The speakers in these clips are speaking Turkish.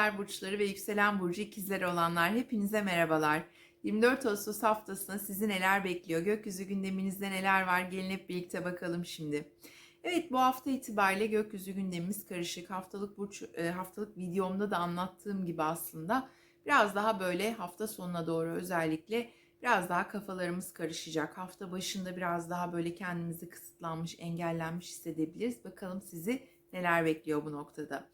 ikizler burçları ve yükselen burcu ikizleri olanlar hepinize merhabalar. 24 Ağustos haftasında sizi neler bekliyor? Gökyüzü gündeminizde neler var? Gelin hep birlikte bakalım şimdi. Evet bu hafta itibariyle gökyüzü gündemimiz karışık. Haftalık burç e, haftalık videomda da anlattığım gibi aslında biraz daha böyle hafta sonuna doğru özellikle biraz daha kafalarımız karışacak. Hafta başında biraz daha böyle kendimizi kısıtlanmış, engellenmiş hissedebiliriz. Bakalım sizi neler bekliyor bu noktada.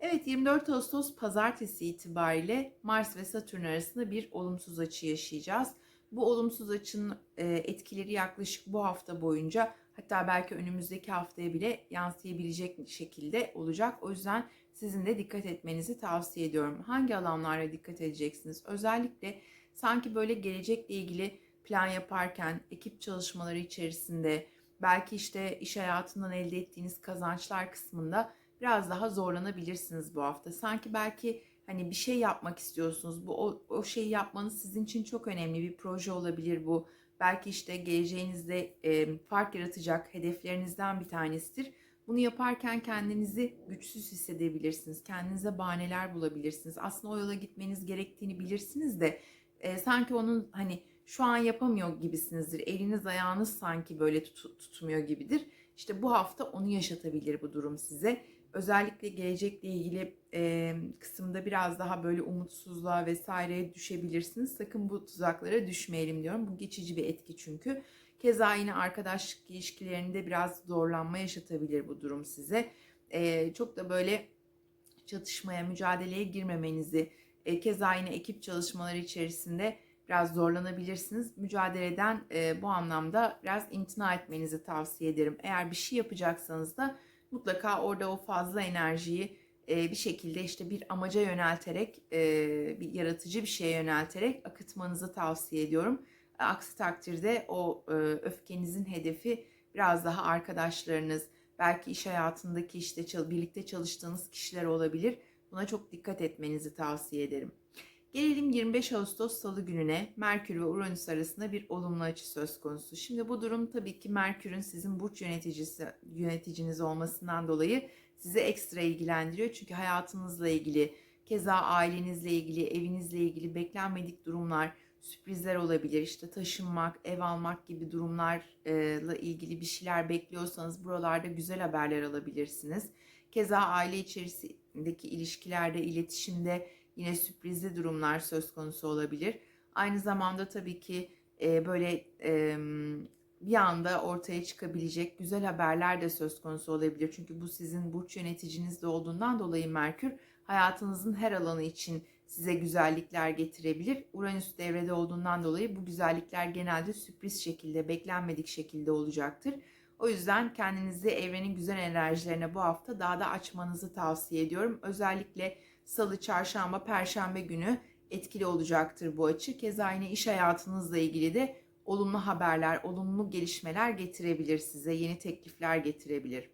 Evet 24 Ağustos pazartesi itibariyle Mars ve Satürn arasında bir olumsuz açı yaşayacağız. Bu olumsuz açının e, etkileri yaklaşık bu hafta boyunca hatta belki önümüzdeki haftaya bile yansıyabilecek şekilde olacak. O yüzden sizin de dikkat etmenizi tavsiye ediyorum. Hangi alanlara dikkat edeceksiniz? Özellikle sanki böyle gelecekle ilgili plan yaparken ekip çalışmaları içerisinde belki işte iş hayatından elde ettiğiniz kazançlar kısmında biraz daha zorlanabilirsiniz bu hafta. Sanki belki hani bir şey yapmak istiyorsunuz. Bu o, o şeyi yapmanız sizin için çok önemli bir proje olabilir bu. Belki işte geleceğinizde e, fark yaratacak hedeflerinizden bir tanesidir. Bunu yaparken kendinizi güçsüz hissedebilirsiniz. Kendinize bahaneler bulabilirsiniz. Aslında o yola gitmeniz gerektiğini bilirsiniz de e, sanki onun hani şu an yapamıyor gibisinizdir. Eliniz ayağınız sanki böyle tut, tutmuyor gibidir. İşte bu hafta onu yaşatabilir bu durum size özellikle gelecekle ilgili e, kısımda biraz daha böyle umutsuzluğa vesaireye düşebilirsiniz. Sakın bu tuzaklara düşmeyelim diyorum. Bu geçici bir etki çünkü. Keza yine arkadaşlık ilişkilerinde biraz zorlanma yaşatabilir bu durum size. E, çok da böyle çatışmaya, mücadeleye girmemenizi, e, keza yine ekip çalışmaları içerisinde biraz zorlanabilirsiniz. Mücadeleden e, bu anlamda biraz imtina etmenizi tavsiye ederim. Eğer bir şey yapacaksanız da mutlaka orada o fazla enerjiyi e, bir şekilde işte bir amaca yönelterek, e, bir yaratıcı bir şeye yönelterek akıtmanızı tavsiye ediyorum. Aksi takdirde o e, öfkenizin hedefi biraz daha arkadaşlarınız, belki iş hayatındaki işte birlikte çalıştığınız kişiler olabilir. Buna çok dikkat etmenizi tavsiye ederim. Gelelim 25 Ağustos Salı gününe Merkür ve Uranüs arasında bir olumlu açı söz konusu. Şimdi bu durum tabii ki Merkür'ün sizin burç yöneticisi yöneticiniz olmasından dolayı sizi ekstra ilgilendiriyor. Çünkü hayatınızla ilgili, keza ailenizle ilgili, evinizle ilgili beklenmedik durumlar, sürprizler olabilir. İşte taşınmak, ev almak gibi durumlarla ilgili bir şeyler bekliyorsanız buralarda güzel haberler alabilirsiniz. Keza aile içerisindeki ilişkilerde, iletişimde yine sürprizli durumlar söz konusu olabilir. Aynı zamanda tabii ki e, böyle e, bir anda ortaya çıkabilecek güzel haberler de söz konusu olabilir. Çünkü bu sizin burç yöneticiniz de olduğundan dolayı Merkür hayatınızın her alanı için size güzellikler getirebilir. Uranüs devrede olduğundan dolayı bu güzellikler genelde sürpriz şekilde, beklenmedik şekilde olacaktır. O yüzden kendinizi evrenin güzel enerjilerine bu hafta daha da açmanızı tavsiye ediyorum. Özellikle salı, çarşamba, perşembe günü etkili olacaktır bu açı. Keza yine iş hayatınızla ilgili de olumlu haberler, olumlu gelişmeler getirebilir size, yeni teklifler getirebilir.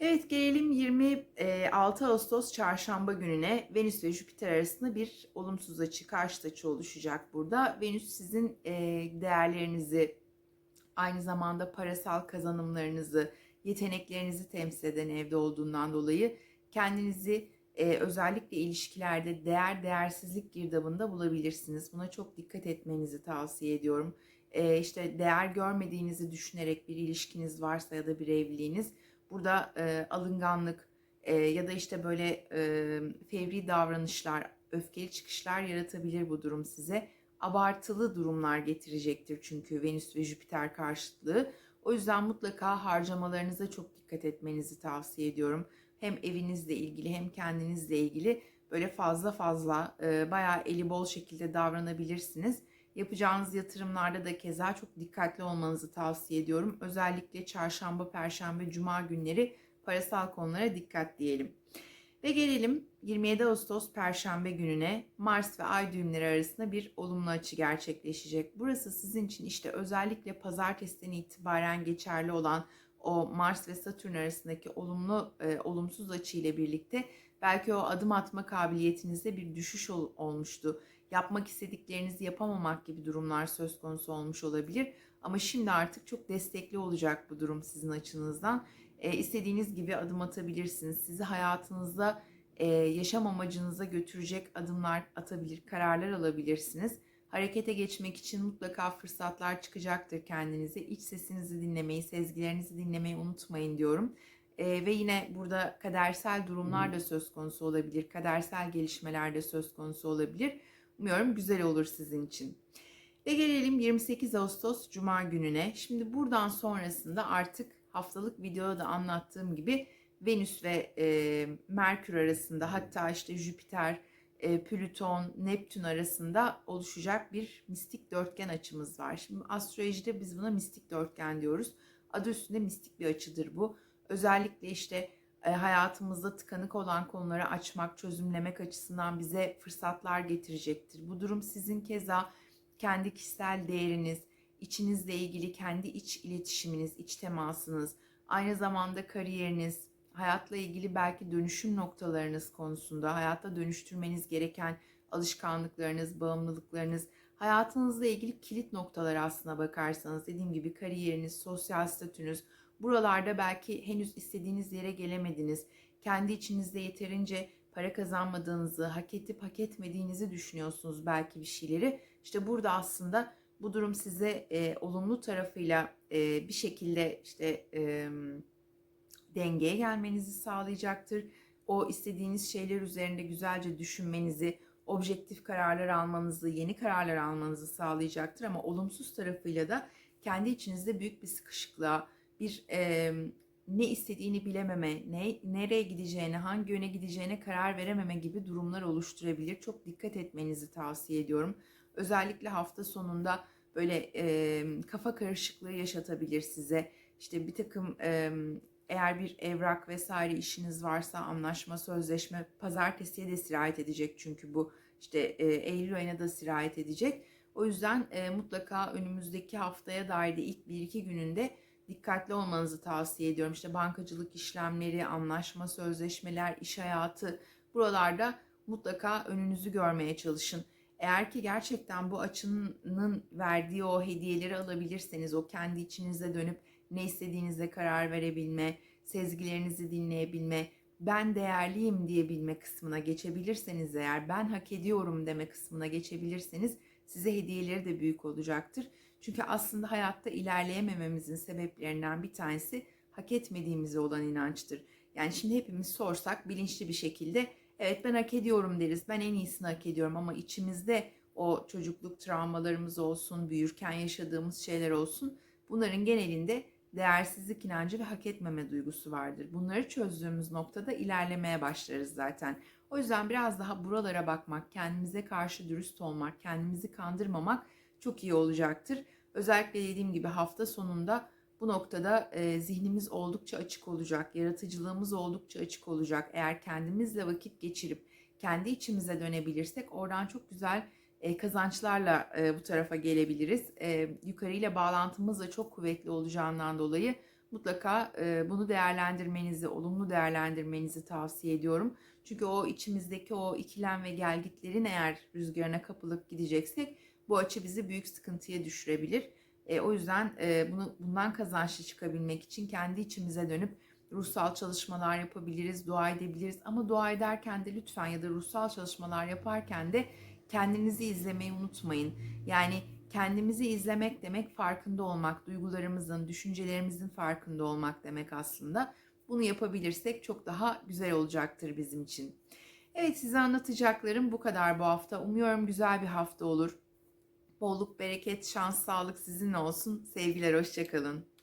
Evet gelelim 26 Ağustos çarşamba gününe Venüs ve Jüpiter arasında bir olumsuz açı, karşıt açı oluşacak burada. Venüs sizin değerlerinizi, aynı zamanda parasal kazanımlarınızı, yeteneklerinizi temsil eden evde olduğundan dolayı kendinizi e, özellikle ilişkilerde değer değersizlik girdabında bulabilirsiniz. Buna çok dikkat etmenizi tavsiye ediyorum. E, işte değer görmediğinizi düşünerek bir ilişkiniz varsa ya da bir evliliğiniz burada e, alınganlık e, ya da işte böyle e, fevri davranışlar, öfkeli çıkışlar yaratabilir bu durum size. Abartılı durumlar getirecektir çünkü Venüs ve Jüpiter karşıtlığı. O yüzden mutlaka harcamalarınıza çok dikkat etmenizi tavsiye ediyorum hem evinizle ilgili hem kendinizle ilgili böyle fazla fazla e, bayağı eli bol şekilde davranabilirsiniz. Yapacağınız yatırımlarda da keza çok dikkatli olmanızı tavsiye ediyorum. Özellikle çarşamba, perşembe, cuma günleri parasal konulara dikkat diyelim. Ve gelelim 27 Ağustos Perşembe gününe Mars ve Ay düğümleri arasında bir olumlu açı gerçekleşecek. Burası sizin için işte özellikle pazartesiden itibaren geçerli olan o Mars ve Satürn arasındaki olumlu e, olumsuz açı ile birlikte belki o adım atma kabiliyetinizde bir düşüş ol, olmuştu. Yapmak istediklerinizi yapamamak gibi durumlar söz konusu olmuş olabilir. Ama şimdi artık çok destekli olacak bu durum sizin açınızdan. E, istediğiniz gibi adım atabilirsiniz. Sizi hayatınızda e, yaşam amacınıza götürecek adımlar atabilir, kararlar alabilirsiniz. Harekete geçmek için mutlaka fırsatlar çıkacaktır kendinize. İç sesinizi dinlemeyi, sezgilerinizi dinlemeyi unutmayın diyorum. E, ve yine burada kadersel durumlar da söz konusu olabilir, kadersel gelişmeler de söz konusu olabilir. Umuyorum güzel olur sizin için. Ve gelelim 28 Ağustos Cuma gününe. Şimdi buradan sonrasında artık haftalık videoda da anlattığım gibi Venüs ve e, Merkür arasında hatta işte Jüpiter, Plüton, Neptün arasında oluşacak bir mistik dörtgen açımız var. Şimdi astrolojide biz buna mistik dörtgen diyoruz. Adı üstünde mistik bir açıdır bu. Özellikle işte e, hayatımızda tıkanık olan konuları açmak, çözümlemek açısından bize fırsatlar getirecektir. Bu durum sizin keza kendi kişisel değeriniz, içinizle ilgili kendi iç iletişiminiz, iç temasınız, aynı zamanda kariyeriniz, hayatla ilgili belki dönüşüm noktalarınız konusunda, hayatta dönüştürmeniz gereken alışkanlıklarınız, bağımlılıklarınız, hayatınızla ilgili kilit noktalar aslına bakarsanız dediğim gibi kariyeriniz, sosyal statünüz, buralarda belki henüz istediğiniz yere gelemediniz, kendi içinizde yeterince para kazanmadığınızı, hak edip hak etmediğinizi düşünüyorsunuz belki bir şeyleri. İşte burada aslında bu durum size e, olumlu tarafıyla e, bir şekilde işte e, dengeye gelmenizi sağlayacaktır. O istediğiniz şeyler üzerinde güzelce düşünmenizi, objektif kararlar almanızı, yeni kararlar almanızı sağlayacaktır. Ama olumsuz tarafıyla da kendi içinizde büyük bir sıkışıklığa, bir e, ne istediğini bilememe, ne nereye gideceğine, hangi yöne gideceğine karar verememe gibi durumlar oluşturabilir. Çok dikkat etmenizi tavsiye ediyorum. Özellikle hafta sonunda böyle e, kafa karışıklığı yaşatabilir size. İşte bir takım e, eğer bir evrak vesaire işiniz varsa anlaşma, sözleşme pazartesiye de sirayet edecek çünkü bu işte e, Eylül ayına da sirayet edecek. O yüzden e, mutlaka önümüzdeki haftaya dair de ilk bir iki gününde dikkatli olmanızı tavsiye ediyorum. İşte bankacılık işlemleri, anlaşma, sözleşmeler, iş hayatı buralarda mutlaka önünüzü görmeye çalışın. Eğer ki gerçekten bu açının verdiği o hediyeleri alabilirseniz, o kendi içinize dönüp ne istediğinizde karar verebilme, sezgilerinizi dinleyebilme, ben değerliyim diyebilme kısmına geçebilirseniz eğer, ben hak ediyorum deme kısmına geçebilirseniz size hediyeleri de büyük olacaktır. Çünkü aslında hayatta ilerleyemememizin sebeplerinden bir tanesi hak etmediğimize olan inançtır. Yani şimdi hepimiz sorsak bilinçli bir şekilde evet ben hak ediyorum deriz. Ben en iyisini hak ediyorum ama içimizde o çocukluk travmalarımız olsun, büyürken yaşadığımız şeyler olsun. Bunların genelinde değersizlik inancı ve hak etmeme duygusu vardır. Bunları çözdüğümüz noktada ilerlemeye başlarız zaten. O yüzden biraz daha buralara bakmak, kendimize karşı dürüst olmak, kendimizi kandırmamak çok iyi olacaktır. Özellikle dediğim gibi hafta sonunda bu noktada e, zihnimiz oldukça açık olacak, yaratıcılığımız oldukça açık olacak. Eğer kendimizle vakit geçirip kendi içimize dönebilirsek oradan çok güzel kazançlarla bu tarafa gelebiliriz. Yukarıyla bağlantımız da çok kuvvetli olacağından dolayı mutlaka bunu değerlendirmenizi, olumlu değerlendirmenizi tavsiye ediyorum. Çünkü o içimizdeki o ikilem ve gelgitlerin eğer rüzgarına kapılıp gideceksek bu açı bizi büyük sıkıntıya düşürebilir. O yüzden bunu bundan kazançlı çıkabilmek için kendi içimize dönüp ruhsal çalışmalar yapabiliriz, dua edebiliriz. Ama dua ederken de lütfen ya da ruhsal çalışmalar yaparken de kendinizi izlemeyi unutmayın. Yani kendimizi izlemek demek farkında olmak, duygularımızın, düşüncelerimizin farkında olmak demek aslında. Bunu yapabilirsek çok daha güzel olacaktır bizim için. Evet size anlatacaklarım bu kadar bu hafta. Umuyorum güzel bir hafta olur. Bolluk, bereket, şans, sağlık sizinle olsun. Sevgiler, hoşçakalın.